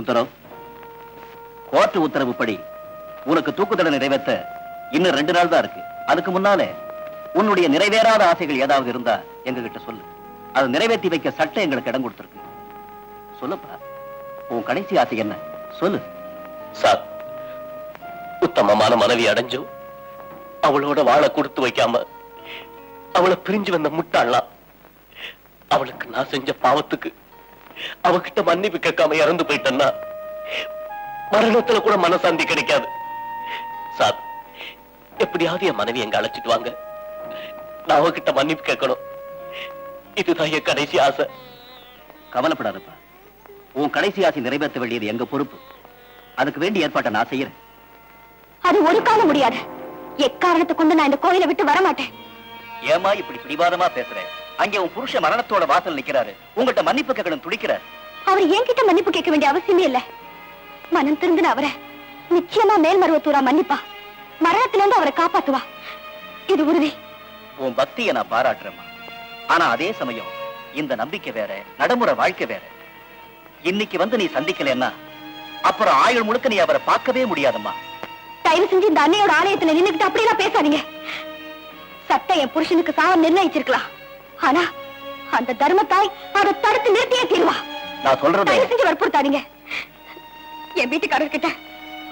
Sundaram court உத்தரவுப்படி உனக்கு தூக்கு தண்டனை நிறைவேற்ற இன்னும் ரெண்டு நாள் தான் இருக்கு. அதுக்கு முன்னாலே உன்னுடைய நிறைவேறாத ஆசைகள் ஏதாவது இருந்தா எங்ககிட்ட சொல்லு. அதை நிறைவேற்றி வைக்க சட்டம் எங்களுக்கு இடம் கொடுத்துருக்கு. சொல்லுப்பா உன் கடைசி ஆசை என்ன? சொல்லு. சார் உத்தமமான மனைவி அடைஞ்சும் அவளோட வாழை கொடுத்து வைக்காம அவளை பிரிஞ்சு வந்த முட்டாளா அவளுக்கு நான் செஞ்ச பாவத்துக்கு அவகிட்ட மன்னிப்பு கேட்காம இறந்து போயிட்டேன்னா மரணத்துல கூட மனசாந்தி கிடைக்காது. சார் எப்படியாவது என் மனைவி எங்க அழைச்சிட்டு வாங்க. நான் அவகிட்ட மன்னிப்பு கேட்கணும். இதுதான் என் கடைசி ஆசை. கவலைப்படாதப்பா. உன் கடைசி ஆசை நிறைவேற்ற வேண்டியது எங்க பொறுப்பு? அதுக்கு வேண்டிய ஏற்பாட்டை நான் செய்யறேன். அது ஒரு காலம் முடியாது. எக்காரணத்தை கொண்டு நான் இந்த கோயிலை விட்டு வர மாட்டேன் ஏமா இப்படி பிடிவாதமா பேசுற? அங்கே உன் புருஷ மரணத்தோட வாசல் நிக்கிறாரு. உங்கள்கிட்ட மன்னிப்பு கேட்கணும் துடிக்கிறார் அவர் என்கிட்ட மன்னிப்பு கேட்க வேண்டிய அவசியமே இல்ல. மனம் திருந்தின அவரை நிச்சயமா மேல்மருவத்தூரா மன்னிப்பா. மரணத்துல இருந்து அவரை காப்பாத்துவா. இது உறுதி. உன் பக்தியை நான் பாராட்டுறேம்மா. ஆனா அதே சமயம் இந்த நம்பிக்கை வேற நடைமுறை வாழ்க்கை வேற. இன்னைக்கு வந்து நீ சந்திக்கலன்னா அப்புறம் ஆயுள் முழுக்க நீ அவரை பார்க்கவே முடியாதம்மா. தயவு செஞ்சு இந்த அன்னையோட ஆலயத்துல நின்னுகிட்டு அப்படியெல்லாம் பேசாதீங்க. சட்டம் என் புருஷனுக்கு சாவம் நிர்ணயிச்சிருக்கலாம். ஆனா அந்த தர்மத்தாய் அதை தடுத்து நிறுத்தியே தீருவா. நான் சொல்றதை தயவு செஞ்சு வற்புறுத்தாதீங்க. என் வீட்டுக்காரர்கிட்ட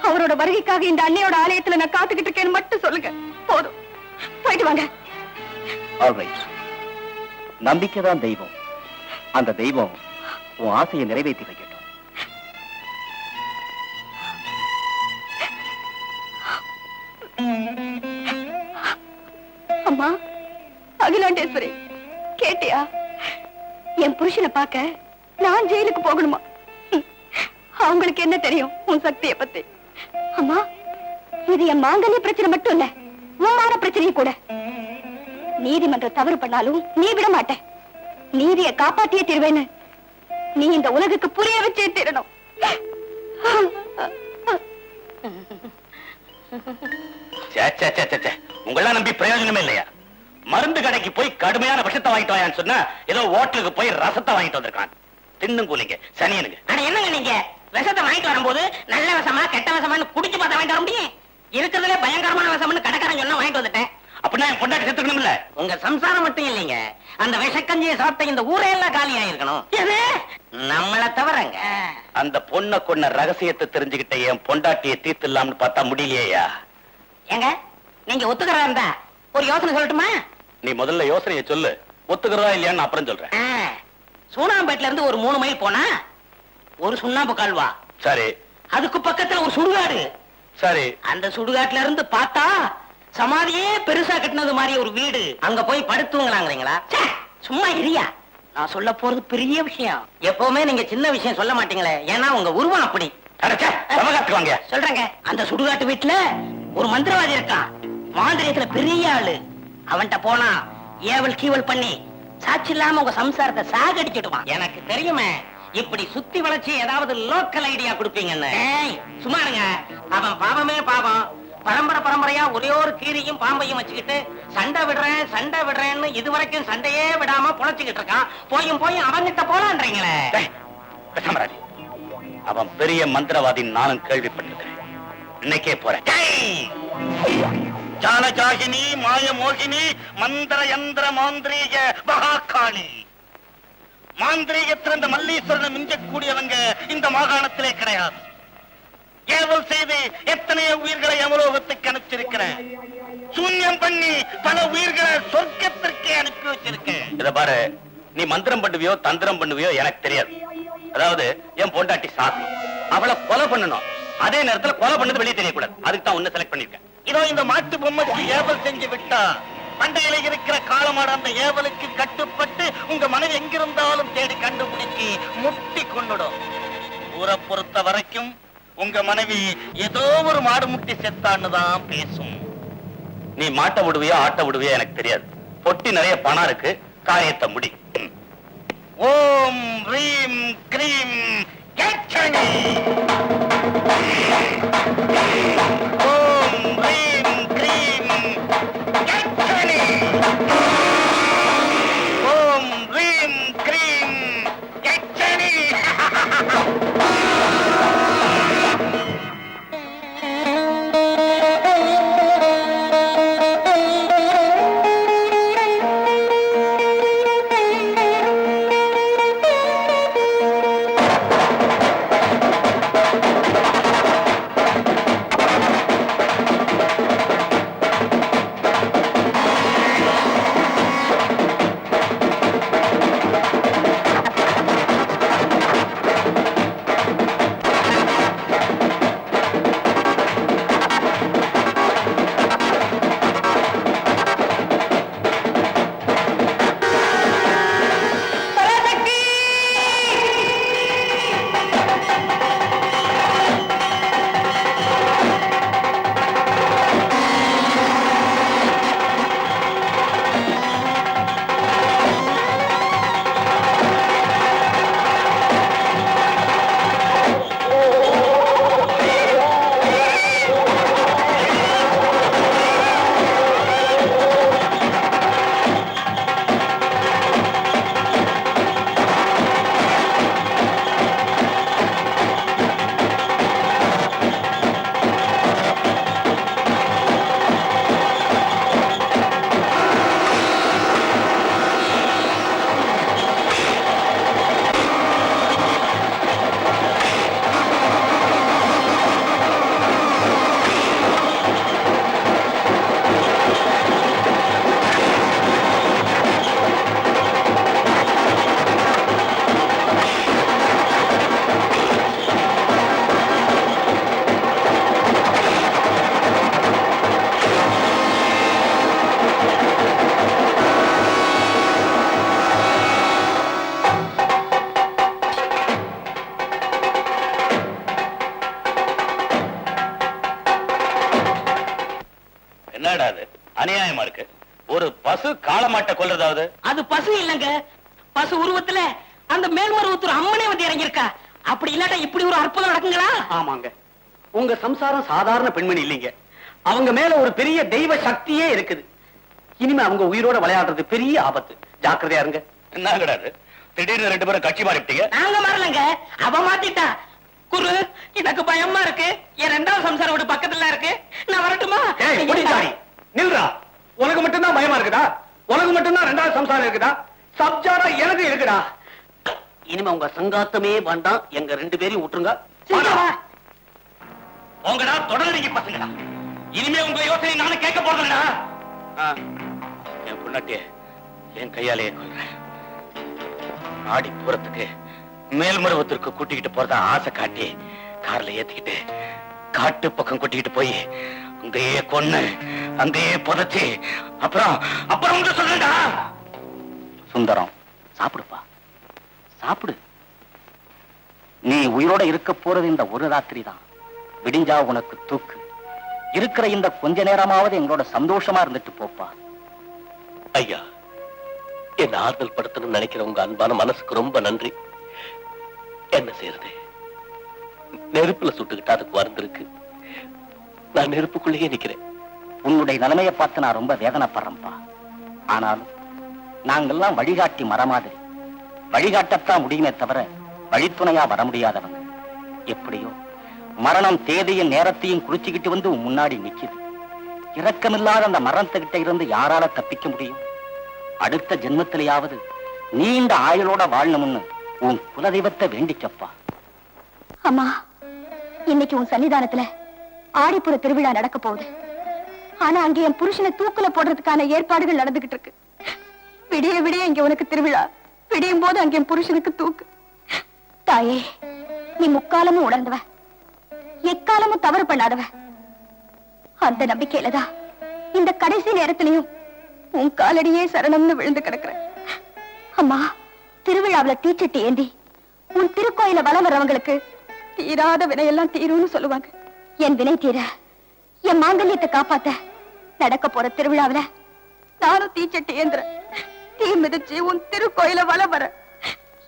அவரோட வருகைக்காக இந்த அன்னையோட ஆலயத்துல நான் காத்துக்கிட்டு இருக்கேன்னு மட்டும் சொல்லுங்க. போதும். போயிட்டு வாங்க. ஆல்ரைட் நம்பிக்கை தான் தெய்வம். அந்த தெய்வம் உன் ஆசையை நிறைவேற்றி வைக்கட்டும். அம்மா அகிலாண்டேஸ்வரி. கேட்டியா? என் புருஷனை பார்க்க நான் ஜெயிலுக்கு போகணுமா? அவங்களுக்கு என்ன தெரியும் உன் சக்தியை பத்தி? அம்மா இது என் மாங்கல்ய பிரச்சனை மட்டும் இல்ல உமான பிரச்சனையும் கூட. நீதிமன்றம் தவறு பண்ணாலும் நீ விட மாட்ட நீதியை காப்பாத்தியே தீர்வேன்னு நீ இந்த உலகுக்கு புரிய வச்சே தீரணும். உங்களா நம்பி பிரயோஜனமே இல்லையா? மருந்து கடைக்கு போய் கடுமையான விஷத்தை வாங்கிட்டு வாயான்னு சொன்னா ஏதோ ஹோட்டலுக்கு போய் ரசத்தை வாங்கிட்டு வந்திருக்கான். தின்னும் கூலிங்க சனியனுங்க அட என்னங்க நீங்க? விஷத்தை வாங்கிட்டு வரும்போது நல்ல விஷமா கெட்ட விஷமான்னு குடிச்சு பார்த்தா வாங்கிட்டு வர முடியும்? இருக்கிறதுல பயங்கரமான விஷம்னு கடைக்காரன் சொன்னா வாங்கிட்டு வந்துட்டேன். அப்படின்னா என் பொண்டாட்டி செத்துக்கணும்ல? உங்க சம்சாரம் மட்டும் இல்லைங்க. அந்த விஷக்கஞ்சியை சாப்பிட்ட இந்த ஊரே எல்லாம் காலி ஆயிருக்கணும். நம்மள தவிரங்க அந்த பொண்ணை கொன்ன ரகசியத்தை தெரிஞ்சுக்கிட்ட என் பொண்டாட்டியை தீர்த்துலாம்னு பார்த்தா முடியலையா ஏங்க நீங்க ஒத்துக்கிறா இருந்தா ஒரு யோசனை சொல்லட்டுமா? நீ முதல்ல யோசனையை சொல்லு. ஒத்துக்கிறதா இல்லையான்னு அப்புறம் சொல்றேன். சூனாம்பேட்ல இருந்து ஒரு மூணு மைல் போனா ஒரு சுண்ணாம்பு கால்வா சரி. அதுக்கு பக்கத்துல ஒரு சுடுகாடு. சரி. அந்த சுடுகாட்டுல இருந்து பார்த்தா சமாதியே பெருசா கட்டினது மாதிரி ஒரு வீடு. அங்க போய் படுத்துவங்களாங்கிறீங்களா சும்மா இரியா நான் சொல்ல போறது பெரிய விஷயம். எப்பவுமே நீங்க சின்ன விஷயம் சொல்ல மாட்டீங்களே. ஏன்னா உங்க உருவம் அப்படி. சொல்றேங்க. அந்த சுடுகாட்டு வீட்டுல ஒரு மந்திரவாதி இருக்கான். மாந்திரியத்துல பெரிய ஆளு. அவன்கிட்ட போனா ஏவல் கீவல் பண்ணி சாட்சி இல்லாம உங்க சம்சாரத்தை சாகடிச்சிடுவான். எனக்கு தெரியுமே. இப்படி சுத்தி வளைச்சு ஏதாவது லோக்கல் ஐடியா கொடுப்பீங்கன்னு. ஏய், சும்மா இருங்க. அவன் பாவமே பாவம். பரம்பரை பரம்பரையா ஒரே ஒரு கீரியும் பாம்பையும் வச்சுக்கிட்டு சண்டை விடுறேன் சண்டை விடுறேன்னு இதுவரைக்கும் சண்டையே விடாம பொழைச்சுக்கிட்டு இருக்கான். போயும் போயும் அவன்கிட்ட போலான்றீங்களே. அவன் பெரிய மந்திரவாதின்னு நானும் கேள்விப்பட்டிருக்கிறேன். இன்னைக்கே போறேன். ஜானகாகினி மாயமோகினி மந்திர யந்திர மாந்திரீக மகாகாளி மாந்திரீகத்தில் இந்த மல்லீஸ்வரனை மிஞ்சக்கூடியவங்க இந்த மாகாணத்திலே கிடையாது. ஏவல் செய்து எத்தனையோ உயிர்களை அமலோகத்துக்கு அனுப்பிச்சிருக்கிறேன்? சூன்யம் பண்ணி பல உயிர்களை சொர்க்கத்திற்கே அனுப்பி வச்சிருக்கேன். இத பாரு நீ மந்திரம் பண்ணுவியோ தந்திரம் பண்ணுவியோ எனக்கு தெரியாது. அதாவது என் பொண்டாட்டி சாத்தி அவளை கொலை பண்ணணும். அதே நேரத்துல கொலை பண்ணது வெளியே தெரியக்கூடாது. அதுக்கு தான் ஒன்னு செலக்ட் பண்ணிருக்கேன் இதோ இந்த மாட்டு பொம்மைக்கு ஏவல் செஞ்சு விட்டா. பண்டையில இருக்கிற காலமாட அந்த ஏவலுக்கு கட்டுப்பட்டு உங்க மனைவி எங்கிருந்தாலும் தேடி கண்டுபிடிச்சு முட்டி கொண்டுடும் ஊரை பொறுத்த வரைக்கும் உங்க மனைவி ஏதோ ஒரு மாடு முட்டி செத்தான்னு தான் பேசும். நீ மாட்ட விடுவியா ஆட்ட விடுவியா எனக்கு தெரியாது. பொட்டி நிறைய பணம் இருக்கு காரியத்தை முடி. ஓம் ரீம் கிரீம் கேட்சணி பசு காளமாட்ட கொல்றதாவது? அது பசு இல்லங்க. பசு உருவத்துல அந்த மேல்மருவத்தூர் அம்மனே வந்து இறங்கியிருக்கா. அப்படி இல்லாட்டா இப்படி ஒரு அற்புதம் நடக்குங்களா? ஆமாங்க. உங்க சம்சாரம் சாதாரண பெண்மணி இல்லைங்க. அவங்க மேல ஒரு பெரிய தெய்வ சக்தியே இருக்குது. இனிமே அவங்க உயிரோட விளையாடுறது பெரிய ஆபத்து. ஜாக்கிரதையா இருங்க. என்ன கிடையாது திடீர்னு ரெண்டு பேரும் கட்சி மாறிவிட்டீங்க. நாங்க மாறலங்க. அவ மாத்திட்டா. குரு எனக்கு பயமா இருக்கு. என் ரெண்டாவது சம்சாரம் வீடு பக்கத்துல இருக்கு. நான் வரட்டுமா? நில்றா உனக்கு மட்டும்தான் பயமா இருக்குதா உனக்கு மட்டும்தான் ரெண்டாவது சம்சாரம் இருக்குதா? சப்ஜாரா எனக்கு இருக்குடா. இனிமே உங்க சங்காத்தமே வேண்டாம். எங்க ரெண்டு பேரையும் விட்டுருங்க. உங்கடா தொடர்ந்து பசங்கடா இனிமே உங்க யோசனை நானும் கேட்க போறதுடா என் பொண்டாட்டிய என் கையாலேயே கொல்றேன். ஆடி போறதுக்கு மேல்மருவத்திற்கு கூட்டிக்கிட்டு போறதா ஆசை காட்டி கார்ல ஏத்திக்கிட்டு காட்டு பக்கம் கூட்டிக்கிட்டு போய் அங்கேயே கொன்னு அங்கேயே புதைச்சு அப்புறம் அப்புறம் உங்க சொல்லுடா சுந்தரம் சாப்பிடுப்பா. சாப்பிடு. நீ உயிரோட இருக்க போறது இந்த ஒரு ராத்திரி தான் விடிஞ்சா உனக்கு தூக்கு. இருக்கிற இந்த கொஞ்ச நேரமாவது எங்களோட சந்தோஷமா இருந்துட்டு போப்பா. ஐயா என்ன ஆறுதல் படுத்தணும்னு நினைக்கிற உங்க அன்பான மனசுக்கு ரொம்ப நன்றி. என்ன செய்யறது? நெருப்புல சுட்டுக்கிட்டா அதுக்கு வந்திருக்கு நான் நெருப்புக்குள்ளேயே நிக்கிறேன். உன்னுடைய நிலைமையை பார்த்து நான் ரொம்ப வேதனைப்படுறேன்ப்பா. ஆனாலும் நாங்கெல்லாம் வழிகாட்டி மர மாதிரி. வழிகாட்டத்தான் முடியுமே தவிர வழித்துணையா வர முடியாதவங்க. எப்படியோ மரணம் தேதியும் நேரத்தையும் குறிச்சுக்கிட்டு வந்து உன் முன்னாடி நிக்குது. இரக்கமில்லாத அந்த மரணத்துக்கிட்ட இருந்து யாரால தப்பிக்க முடியும்? அடுத்த ஜென்மத்திலேயாவது நீண்ட ஆயுளோட வாழணும்னு உன் குலதெய்வத்தை வேண்டிக்கப்பா. அம்மா இன்னைக்கு உன் சன்னிதானத்துல ஆடிப்புற திருவிழா நடக்க போகுது. ஆனா அங்க என் புருஷனை தூக்குல போடுறதுக்கான ஏற்பாடுகள் நடந்துகிட்டு இருக்கு. விடிய விடிய இங்க உனக்கு திருவிழா. விடியும் போது அங்க என் புருஷனுக்கு தூக்கு. தாயே நீ முக்காலமும் உணர்ந்தவ. எக்காலமும் தவறு பண்ணாதவ. அந்த நம்பிக்கையிலதான் இந்த கடைசி நேரத்திலையும் உன் காலடியே சரணம்னு விழுந்து கிடக்குற. அம்மா திருவிழாவுல தீச்சட்டி ஏந்தி உன் திருக்கோயில வலம் வர்றவங்களுக்கு தீராத வினையெல்லாம் தீரும்னு சொல்லுவாங்க. என் வினை தீர. என் மாங்கல்யத்தை காப்பாத்த நடக்க போற திருவிழாவுல நானும் தீச்சட்டி ஏந்திர தீ மிதிச்சு உன் திருக்கோயில வலம் வர.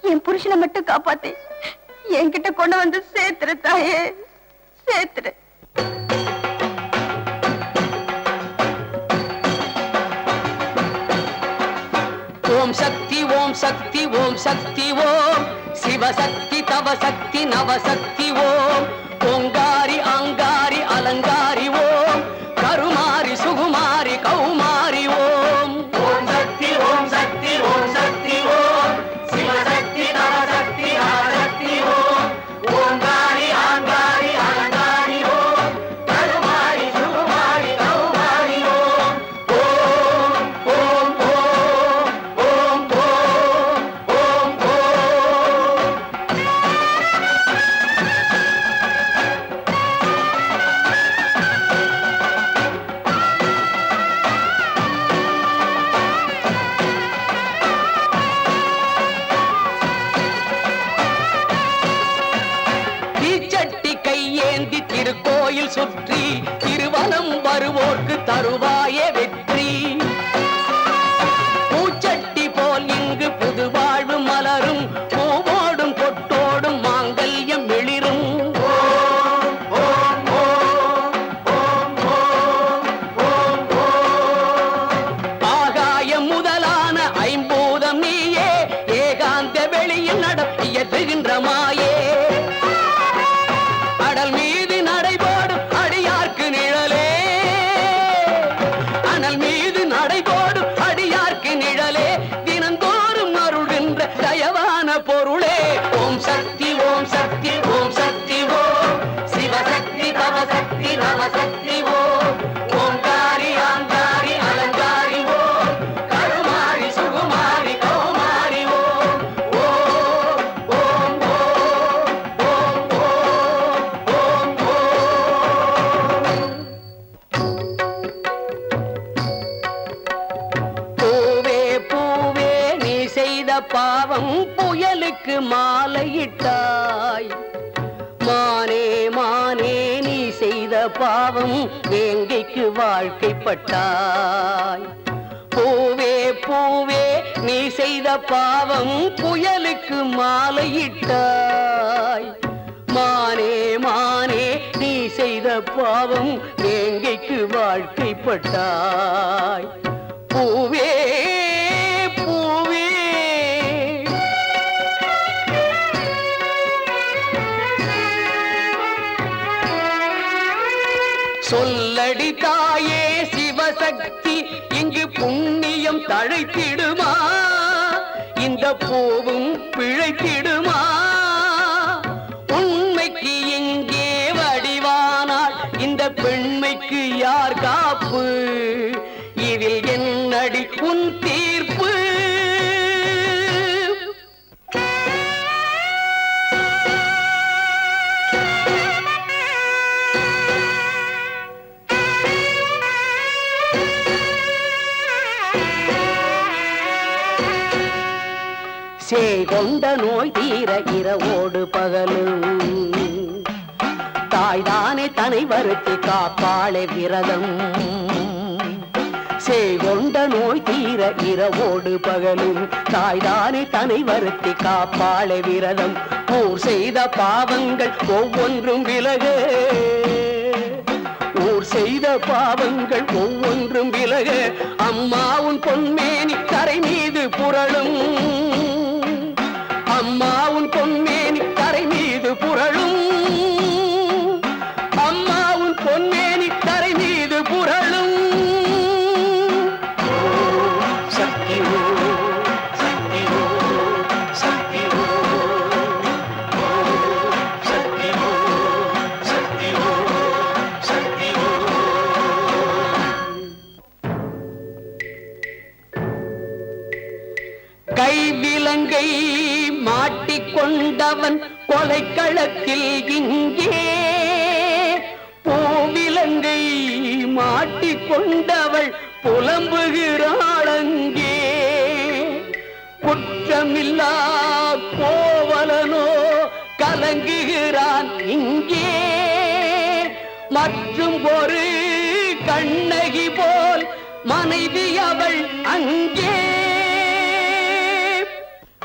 என் புருஷனை மட்டும் காப்பாத்தி. என்கிட்ட கொண்டு வந்து சேர்த்துரு தாயே. சேர்த்துரு. ஓம் சக்தி ஓம் சக்தி ஓம் சக்தி ஓம். சிவசக்தி தவ சக்தி நவசக்தி ஓம். பாவம் வேங்கைக்கு வாழ்க்கைப்பட்டாய். பூவே பூவே நீ செய்த பாவம் புயலுக்கு மாலையிட்டாய். மானே மானே நீ செய்த பாவம் வேங்கைக்கு வாழ்க்கைப்பட்டாய். பூவே சொல்லடி தாயே சிவசக்தி இங்கு புண்ணியம் தழைத்திடுமா? இந்த பூவும் பிழைத்திடுமா? உண்மைக்கு எங்கே வடிவானால் இந்த பெண்மைக்கு யார் காப்பு? கொண்ட நோய் தீர இரவோடு பகலு தாய்தானே தனை வருத்தி காப்பாளே விரதம். கொண்ட நோய் தீர இரவோடு பகலும். தாய்தானே தனை வருத்தி காப்பாளே விரதம். ஊர் செய்த பாவங்கள் ஒவ்வொன்றும் விலகு. ஊர் செய்த பாவங்கள் ஒவ்வொன்றும் விலக. அம்மாவும் பொன்மேனி கரை மீது புரளும். மற்றும் ஒரு கண்ணகி போல் மனைவி அவள் அங்கே.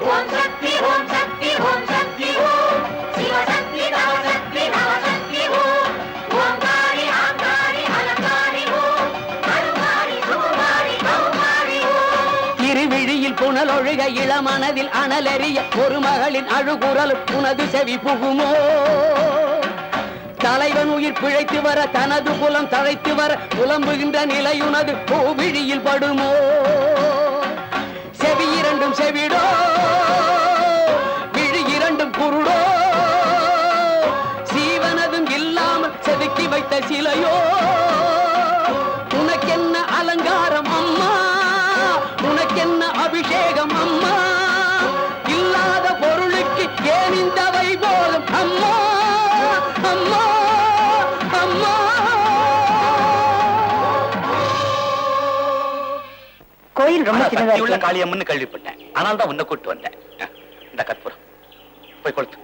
ஓம் சக்தி ஓம் சக்தி ஓம் சக்தி ஓம் சிவசக்தி நவசக்தி நவசக்தி ஓம் ஓங்காரி ஆங்காரி அலங்காரி ஓம் அருமாரி சுகுமாரி கௌமாரி ஓம் இருவிழியில் புனலொழுக இளமனதில் அனலெறிய ஒரு மகளின் அழுகுரல் உனது செவி புகுமோ. தலைவன் உயிர் பிழைத்து வர தனது புலம் தழைத்து வர புலம்புகின்ற நிலையுனது பூவிழியில் படுமோ? செவி இரண்டும் செவிடோ? விழி இரண்டும் குருடோ? சீவனதும் இல்லாமல் செதுக்கி வைத்த சிலையோ? கோயில் ரொம்ப சின்னதா உள்ள காளியம்மன்னு கேள்விப்பட்டேன். ஆனால் தான் உன்னை கூட்டு வந்தேன். இந்த கற்பூரம். போய் கொளுத்து.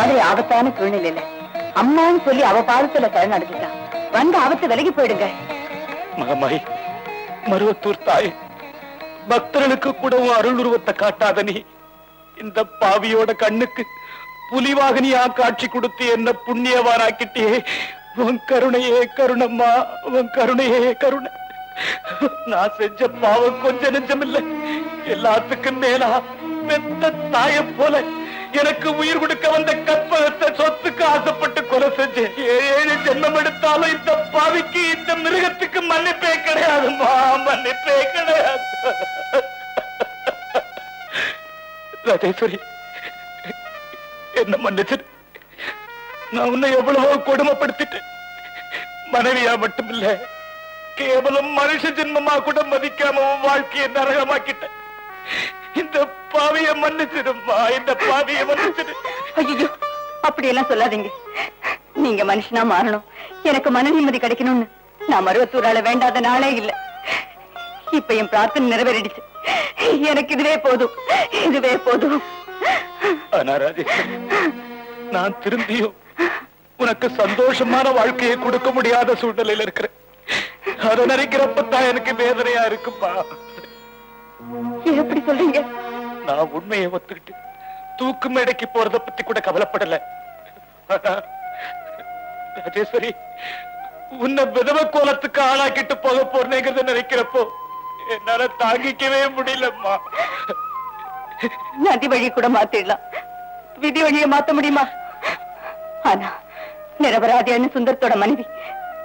மாதிரி ஆபத்தான சூழ்நிலையில அம்மான்னு சொல்லி அவ பாதத்துல சரணடைஞ்சிட்டான் வந்து ஆபத்து விலகி போயிடுங்க. மகமாய் மருவத்தூர் தாய் பக்தர்களுக்கு கூட அருள்வத்தை அருள் உருவத்தை காட்டாத நீ இந்த பாவியோட கண்ணுக்கு புலிவாகனியா காட்சி கொடுத்து என்ன புண்ணியவானாக்கிட்டே உன் கருணையே கருணம்மா உன் கருணையே கருணை. நான் செஞ்ச பாவம் கொஞ்ச நெஞ்சமில்லை. எல்லாத்துக்கும் மேலா பெத்த தாய போல எனக்கு உயிர் கொடுக்க வந்த கற்பகத்தை சொத்துக்கு ஆசைப்பட்டு கொலை செஞ்சேன். ஏழு ஜென்மம் எடுத்தாலும் இந்த பாவிக்கு இந்த மிருகத்துக்கு மன்னிப்பே கிடையாதுமா மன்னிப்பே கிடையாது. ராஜேஸ்வரி என்ன மன்னிச்சு நான் உன்னை எவ்வளவோ கொடுமைப்படுத்திட்டேன். மனைவியா மட்டுமில்ல கேவலம் மனுஷ ஜென்மமா கூட மதிக்காம வாழ்க்கையை நரகமாக்கிட்டேன். இந்த பாவிய மன்னிச்சிருமா இந்த பாவிய மன்னிச்சிரு ஐயோ அப்படி எல்லாம் சொல்லாதீங்க. நீங்க மனுஷனா மாறணும். எனக்கு மன நிம்மதி கிடைக்கணும்னு நான் மருவத்தூரால வேண்டாத நாளே இல்ல. இப்ப என் பிரார்த்தனை நிறைவேறிடுச்சு. எனக்கு இதுவே போதும். இதுவே போதும். ராஜேஸ்வரி நான் திரும்பியும் உனக்கு சந்தோஷமான வாழ்க்கையை கொடுக்க முடியாத சூழ்நிலையில இருக்கிறேன். அதை நினைக்கிறப்பதான் எனக்கு வேதனையா இருக்குப்பா. எப்படி சொல்றீங்க? நான் உண்மையை ஒத்துக்கிட்டு தூக்கு மேடைக்கு போறத பத்தி கூட கவலைப்படல. ராஜேஸ்வரி உன்னை விதவ கோலத்துக்கு ஆளாக்கிட்டு போக போறேங்கிறத நினைக்கிறப்போ என்னால தாங்கிக்கவே முடியலம்மா. நதி வழி கூட மாத்திடலாம் விதி வழியை மாத்த முடியுமா? ஆனா நிரபராதியான சுந்தரத்தோட மனைவி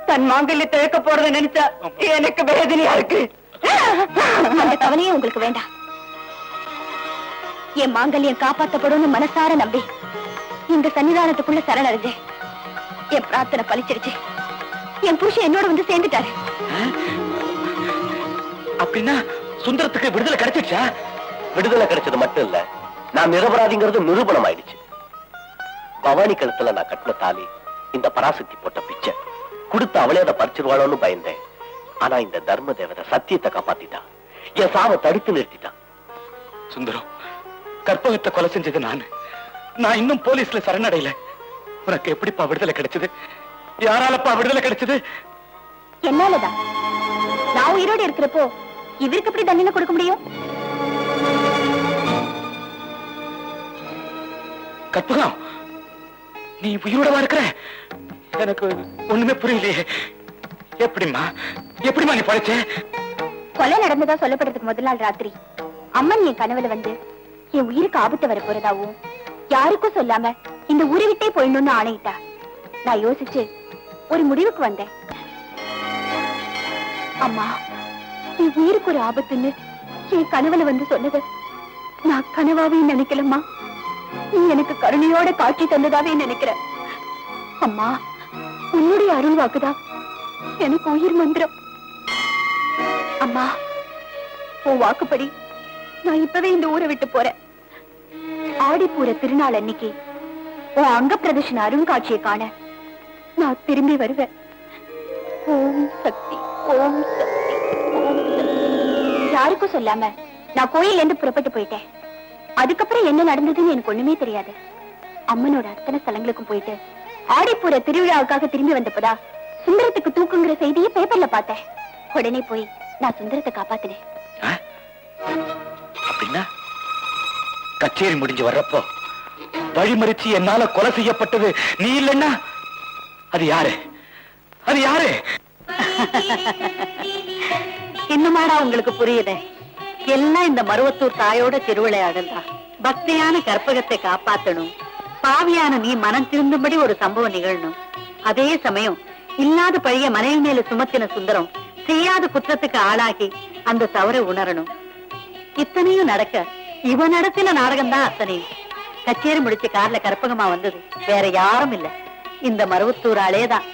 தன் மாங்கல்யத்தை இழக்க போறத நினைச்சா எனக்கு வேதனையா இருக்கு. அந்த கவலையே உங்களுக்கு வேண்டாம். என் மாங்கல்யம் காப்பாற்றப்படும் மனசார நம்பி இந்த சன்னிதானத்துக்குள்ள சரணடைஞ்சேன் என் பிரார்த்தனை பழிச்சிருச்சு என் புருஷன் என்னோட வந்து சேர்ந்துட்டாரு. அப்படின்னா சுந்தரத்துக்கு விடுதலை கிடைச்சிருச்சா? விடுதலை கிடைச்சது மட்டும் இல்ல நான் நிரபராதிங்கிறது நிரூபணம் ஆயிடுச்சு பவானி கழுத்துல நான் கட்டின தாலி இந்த பராசக்தி போட்ட பிச்சை கொடுத்து அவளே அதை பறிச்சிருவாளோன்னு பயந்தேன். ஆனா இந்த தர்ம தேவதை சத்தியத்தை காப்பாத்திட்டா என் சாவை தடுத்து நிறுத்திட்டான். சுந்தரம் கற்பகத்தை கொலை செஞ்சது நானு. நான் இன்னும் போலீஸ்ல சரணடையல. உனக்கு எப்படிப்பா விடுதலை கிடைச்சது? யாராலப்பா விடுதலை கிடைச்சது? என்னாலதான்? நான் உயிரோட இருக்கிறப்போ இவருக்கு எப்படி தண்டனை கொடுக்க முடியும்? கற்பகம் நீ உயிரோடவா இருக்கிற? எனக்கு ஒண்ணுமே புரியலையே. எப்படிமா எப்படிமா நீ படைச்ச கொலை நடந்ததா சொல்லப்படுறதுக்கு முதல் நாள் ராத்திரி அம்மன் என் கனவுல வந்து என் உயிருக்கு ஆபத்து வர போறதாவும் யாருக்கும் சொல்லாம இந்த ஊரை விட்டே போயிடணும்னு ஆணையிட்டா. நான் யோசிச்சு ஒரு முடிவுக்கு வந்தேன். அம்மா என் உயிருக்கு ஒரு ஆபத்துன்னு என் கனவுல வந்து சொன்னது நான் கனவாவே நினைக்கலம்மா. நீ எனக்கு கருணையோட காட்சி தந்ததாவே நினைக்கிறேன். அம்மா உன்னுடைய அருள் வாக்குதான் எனக்கு உயிர் மந்திரம். அம்மா உன் வாக்குப்படி நான் இப்பவே இந்த ஊரை விட்டு போறேன். ஆடிப்பூர திருநாள் அன்னைக்கு உன் அங்க பிரதர்ஷன அருங்காட்சியை காண நான் திரும்பி வருவேன். ஓம் சக்தி ஓம் சக்தி ஓம் சக்தி. யாருக்கும் சொல்லாம நான் கோயில் இருந்து புறப்பட்டு போயிட்டேன். அதுக்கப்புறம் என்ன நடந்ததுன்னு எனக்கு ஒண்ணுமே தெரியாது. அம்மனோட அத்தனை ஸ்தலங்களுக்கும் போயிட்டு ஆடிப்பூர திருவிழாவுக்காக திரும்பி வந்தப்பதா சுந்தரத்துக்கு தூக்குங்கிற செய்தியை பேப்பர்ல பார்த்தேன். உடனே போய் நான் சுந்தரத்தை காப்பாத்தினேன்? அப்படின்னா கச்சேரி முடிஞ்சு வர்றப்போ வழிமறிச்சு என்னால கொலை செய்யப்பட்டது நீ இல்லைன்னா அது யாரு? அது யாரு? இன்னுமாடா உங்களுக்கு புரியுது? எல்லாம் இந்த மருவத்தூர் தாயோட திருவிளையாடல் தான் பக்தியான கற்பகத்தை காப்பாத்தணும். பாவியான நீ மனம் திருந்தும்படி ஒரு சம்பவம் நிகழணும். அதே சமயம் இல்லாத பழைய மனைவி மேல சுமத்தின சுந்தரம் செய்யாத குற்றத்துக்கு ஆளாகி அந்த தவறை உணரணும். இத்தனையும் நடக்க இவன் நடத்தின நாடகம் தான் அத்தனையும் கச்சேரி முடிச்சு கார்ல கற்பகமா வந்தது. வேற யாரும் இல்ல. இந்த மருவத்தூர் தான்